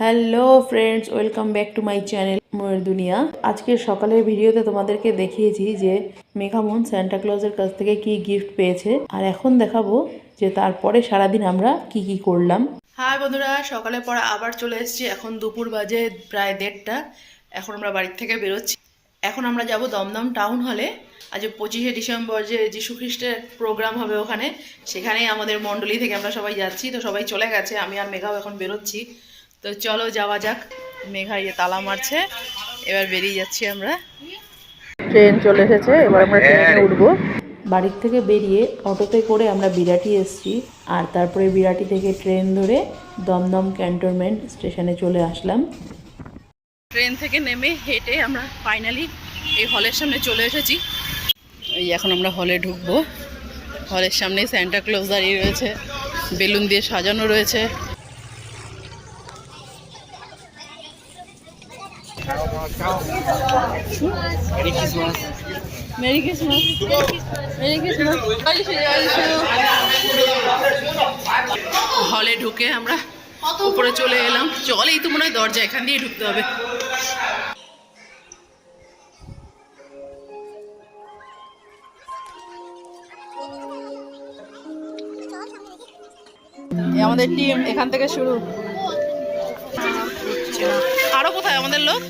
Hello friends welcome back to my channel ময়ের দুনিয়া আজকে সকালের ভিডিওতে তোমাদেরকে দেখিয়েছি যে মেঘামন ক্লজের কাছ থেকে কি গিফট পেয়েছে। আর এখন দেখাবো যে তারপরে সারাদিন আমরা কি কি করলাম। হাই বন্ধুরা। সকালে পর আবার চলে এসেছি। এখন দুপুর বাজে প্রায় দেড়টা। এখন আমরা বাড়ির থেকে বেরোচ্ছি। এখন আমরা যাব দমদম টাউন হলে। আজ পঁচিশে ডিসেম্বর যে যীশু খ্রিস্টের প্রোগ্রাম হবে ওখানে, সেখানেই আমাদের মণ্ডলী থেকে আমরা সবাই যাচ্ছি। তো সবাই চলে গেছে। আমি আর মেঘাও এখন বেরোচ্ছি। তো চলো যাওয়া যাক। মেঘা ইয়ে তালা মারছে। এবার বেরিয়ে যাচ্ছি আমরা। ট্রেন চলে এসেছে এবার আমরা ট্রেনে উঠবো। বাড়ির থেকে বেরিয়ে অটোতে করে আমরা বিরাটি এসেছি আর তারপরে বিরাটি থেকে ট্রেন ধরে দমদম ক্যান্টনমেন্ট স্টেশনে চলে আসলাম। ট্রেন থেকে নেমে হেঁটে আমরা ফাইনালি এই হলের সামনে চলে এসেছি। এই এখন আমরা হলে ঢুকবো। হলের সামনে স্যান্টা ক্লজ দাঁড়িয়ে রয়েছে। বেলুন দিয়ে সাজানো রয়েছে। মেরি ক্রিসমাস মেরি ক্রিসমাস হলে ঢুকে আমরা উপরে চলে এলাম। চলেই তো মনে হয় দরজা এখান দিয়ে ঢুকতে হবে। আমাদের টিম এখান থেকে শুরু। লোক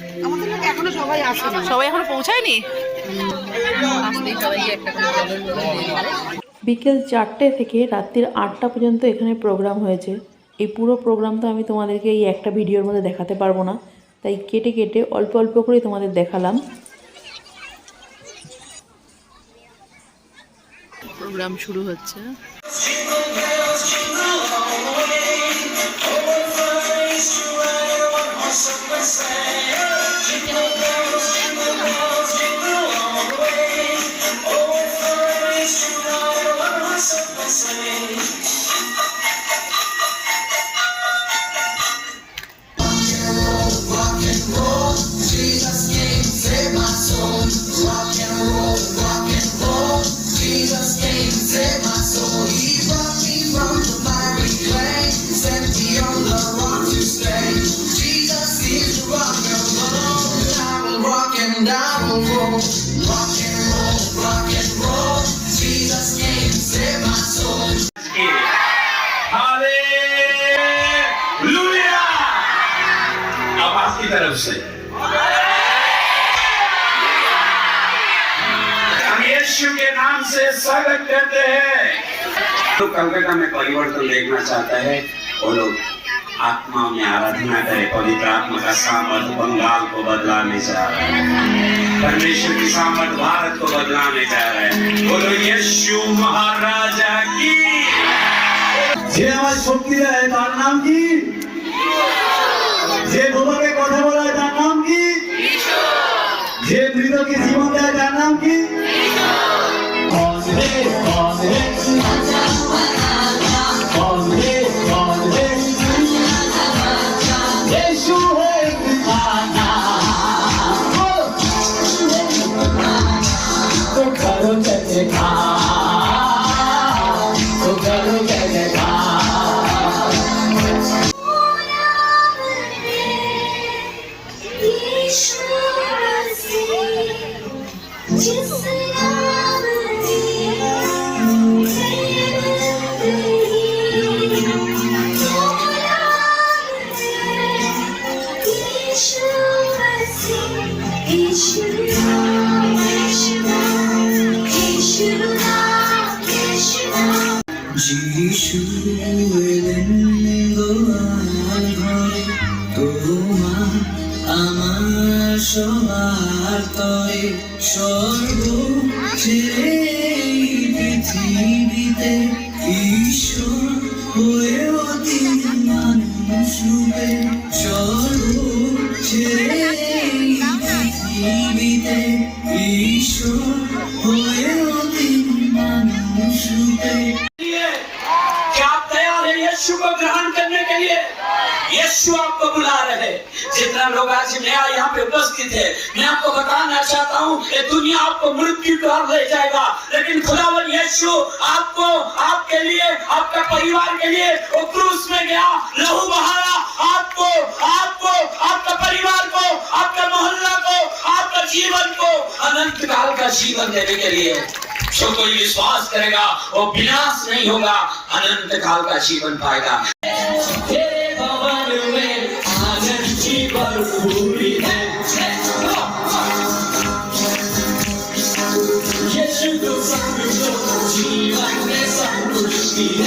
সবাই সবাই এখনও পৌঁছায়নি? বিকেল চারটে থেকে রাত্রির আটটা পর্যন্ত এখানে প্রোগ্রাম হয়েছে। এই পুরো প্রোগ্রামটা আমি তোমাদেরকে এই একটা ভিডিওর মধ্যে দেখাতে পারব না। তাই কেটে কেটে অল্প অল্প করে তোমাদের দেখালাম। প্রোগ্রাম শুরু হচ্ছে। की तरफ़ से हम यीशु के नाम से स्वागत करते हैं। तो कलकत्ता में परिवर्तन देखना चाहता है वो लोग आत्मा में आराधना करे पवित्र आत्मा का सामर्थ बंगाल को बदलाने जा रहा है परमेश्वर की सामर्थ भारत को बदलाने जा रहा है बोलो यीशु महाराजा की যে আমার শক্তি দেয় তার নাম কি যে বোমাকে কথা বলায় তার নাম কি যে মৃতকে জীবন দেয় তার নাম কি তোমার আমার সবার ছেড়ে এই পৃথিবীতে ঈশ্বর হয়ে অতি মানুষ রূপে ছেড়ে পৃথিবীতে ঈশ্বর হয়ে आज मैं यहाँ पे उपस्थित है। मैं आपको बताना चाहता हूँ ये दुनिया आपको मृत्यु की ओर ले जाएगा। लेकिन खुदावन यीशु आपको, आपके लिए, आपके परिवार के लिए वो क्रूस में गया, लहू बहाया। आपको आपको, आपके परिवार को, आपके मोहल्ला को, आपके जीवन को अनंत काल का जीवन देने के लिए। जो कोई विश्वास करेगा, वो विनाश नहीं होगा, अनंत काल का जीवन पाएगा। He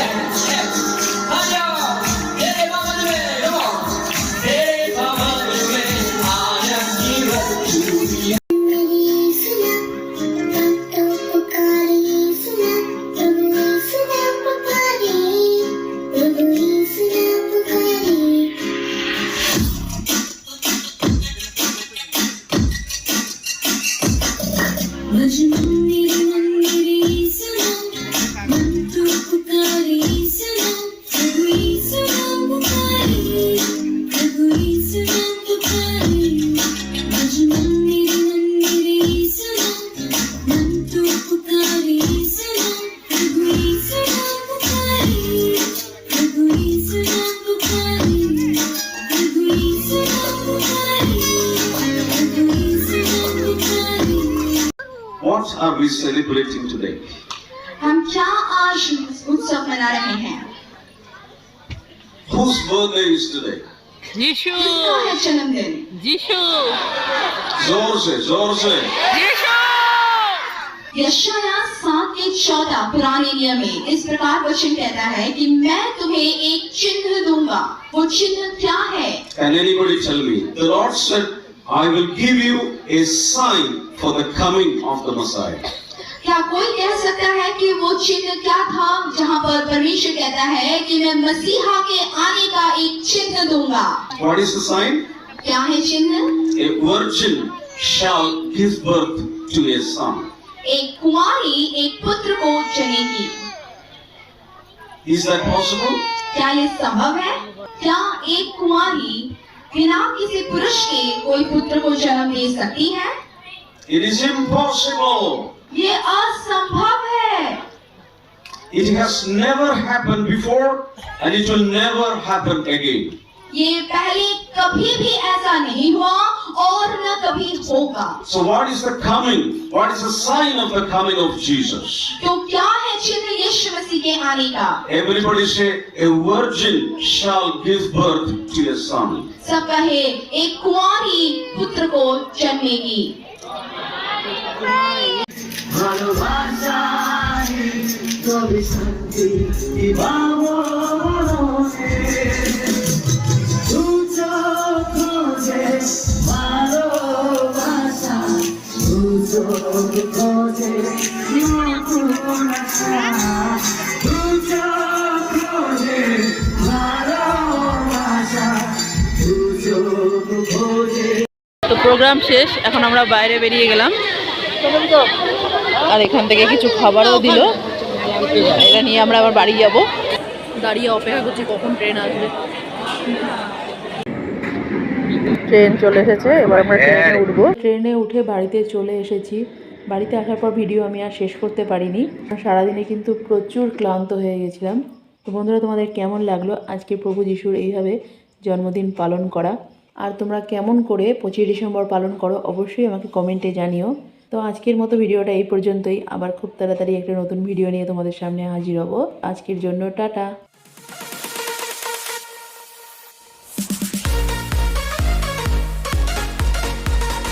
What are we celebrating today? हम क्या आज उत्सव मना रहे हैं Whose birthday is today? किसका है जन्मदिन जोर से जोर से यशाया सात के चौदह पुराने नियम में इस प्रकार वचन कहता है कि मैं तुम्हें एक चिन्ह दूंगा वो चिन्ह क्या है Can anybody tell me? The Lord said, I will give you a sign for the coming of the Messiah. क्या कोई कह सकता है कि वो चिन्ह क्या था जहाँ पर परमेश्वर कहता है कि मैं मसीहा के आने का एक चिन्ह दूँगा What is the sign? क्या है चिन्ह A virgin shall give birth to a son. एक कुंवारी एक पुत्र को जनेगी Is that possible? क्या ये संभव है क्या एक बिना किसी पुरुष के कोई पुत्र को जन्म दे सकती है? इट इज़ इम्पॉसिबल ये असंभव है। It has never happen before and it will never happen again ये पहले कभी भी ऐसा नहीं हुआ और न कभी होगा। So what is the coming what is the sign of the coming of Jesus तो क्या है चिन्ह यीशु मसीह के आने का Everybody say, a virgin shall give birth to a son. सब कहे एक कुंवारी पुत्र को जन्मेगी তো প্রোগ্রাম শেষ এখন আমরা বাইরে বেরিয়ে গেলাম। আর এখান থেকে কিছু খাবারও দিল। এটা নিয়ে আমরা আবার বাড়ি যাব। দাঁড়িয়ে অপেক্ষা করছি কখন ট্রেন আসবে। ট্রেন চলে এসেছে এবার আমরা ট্রেনে উঠবো। ট্রেনে উঠে বাড়িতে চলে এসেছি। বাড়িতে আসার পর ভিডিও আমি আর শেষ করতে পারিনি। সারাদিনে কিন্তু প্রচুর ক্লান্ত হয়ে গেছিলাম। তো বন্ধুরা তোমাদের কেমন লাগল? আজকে প্রভু যিশুর এইভাবে জন্মদিন পালন করা। আর তোমরা কেমন করে পঁচিশে ডিসেম্বর পালন করো অবশ্যই আমাকে কমেন্টে জানিও। তো আজকের মতো ভিডিওটা এই পর্যন্তই। আবার খুব তাড়াতাড়ি একটা নতুন ভিডিও নিয়ে তোমাদের সামনে হাজির হব। আজকের জন্য টাটা।